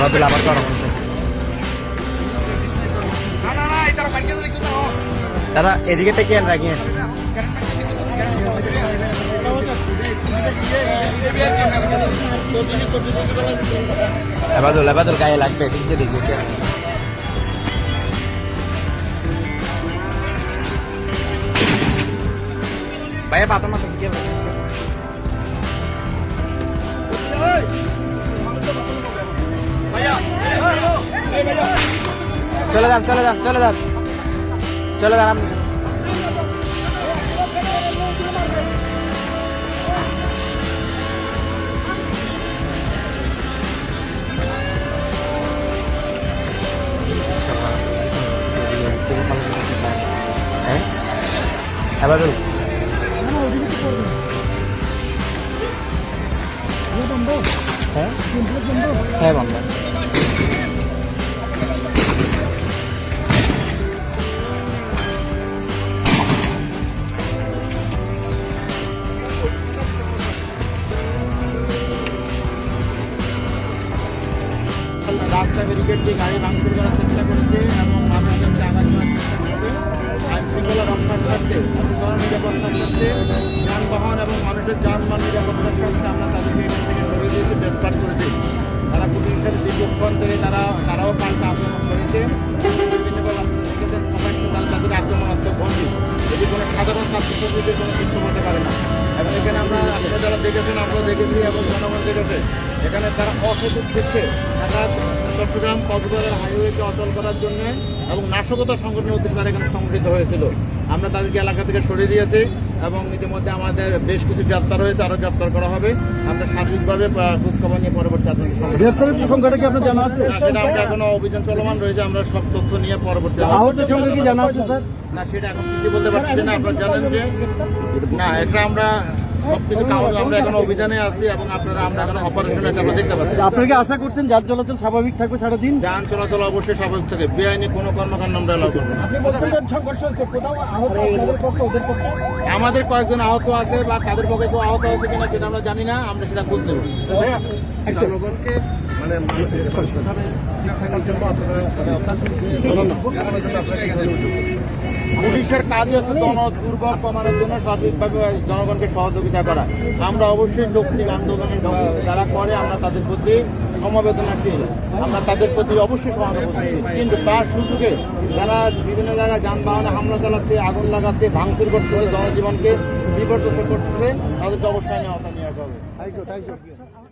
আবার গরম দাদা, এদিকে থেকে রাখিয়ে এবাদুল এবাদুল গায়ে লাগবে দিকে দিকে ভাইয়া পাতা মাথা শিখে চলে যান চলে যান চলে যান চলে যান আপনি হ্যাঁ এবাদুল হ্যাঁ হ্যাঁ বন্ধ রাস্তা ব্যারিকেড দিয়ে গাড়ি ভাঙচুর করার চেষ্টা করেছে এবং মানুষজনকে আঘাত করার চেষ্টা করেছে। আইন শৃঙ্খলা রক্ষার স্বার্থে, এবং জননিরাপত্তার স্বার্থে যানবাহন এবং মানুষের যানবাহন নিরাপত্তার স্বার্থে আমরা তাদেরকে এখান থেকে সরিয়ে দিয়েছি বেসপাট করেছি। তারা পুলিশের সাথে দীর্ঘক্ষণ ধরে তারা, তারাও পাল্টা আক্রমণ করেছে। তারা তাদের আক্রমণাত্মক ভঙ্গি এটি কোনো সাধারণ ছাত্রছাত্রীদের কোনো কিছু হতে পারে না। এবং এখানে আমরা, আপনারা যারা দেখেছেন আমরা দেখেছি এবং জনগণ দেখেছে। এখানে তারা অসৎ উদ্দেশ্যে ঢাকা চট্টগ্রাম কক্সবাজার হাইওয়েকে অচল করার জন্য এবং নাশকতা সংগঠনের উদ্দেশ্যে তারা এখানে সংগঠিত হয়েছিল। আমরা তাদেরকে এলাকা থেকে সরিয়ে দিয়েছি এবং ইতিমধ্যে আমাদের বেশ কিছু গ্রেপ্তার হয়েছে আরও গ্রেপ্তার করা হবে। আমরা সার্বিকভাবে খোঁজখবর নিয়ে পরবর্তী আপনাদের সংখ্যাটা কি আপনার জানা আছে? না, সেটা আমরা এখনও অভিযান চলমান রয়েছে আমরা সব তথ্য নিয়ে পরবর্তী আহতের সংখ্যা কি জানা আছে স্যার? না সেটা এখন কিছু বলতে পারছি না আপনারা জানেন যে না এটা আমরা সবকিছু কাউন্ট আমরা এখন অভিযানে আছি এবং আপনারা আমরা এখন অপারেশনে আছি আমরা দেখতে পাচ্ছি। আপনারা কি আশা করছেন যান চলাচল স্বাভাবিক থাকবে সারাদিন? যান চলাচল অবশ্যই স্বাভাবিক থাকে। বেআইনি কোনো কর্মকাণ্ড আমরা এলাও করব না। আপনি বলছেন যে সংঘর্ষ হচ্ছে কোথাও আহত আপনাদের পক্ষে ওদের পক্ষে? আমাদের কয়েকজন আহত আছে বা তাদের পক্ষে কেউ আহত হয়েছে কিনা সেটা আমরা জানি না আমরা সেটা খুঁজ নেব। জনগণকে মানে মানসিকভাবে ঠিক থাকার জন্য আপনারা? পুলিশের কাজই হচ্ছে জন দুর্বল কমানোর জন্য সঠিকভাবে জনগণকে সহযোগিতা করা। আমরা অবশ্যই যৌক্তিক আন্দোলনের যারা করে আমরা তাদের প্রতি সমবেদনাশীল। আমরা তাদের প্রতি অবশ্যই সহানুভূতিশীল। কিন্তু তার সুযোগে যারা বিভিন্ন জায়গায় যানবাহনে হামলা চালাচ্ছে আগুন লাগাচ্ছে ভাঙচুর করতেছে জনজীবনকে বিপর্যস্ত করতেছে তাদেরকে অবশ্যই নিয়ে আওতা নিয়ে হবে। Thank you, thank you.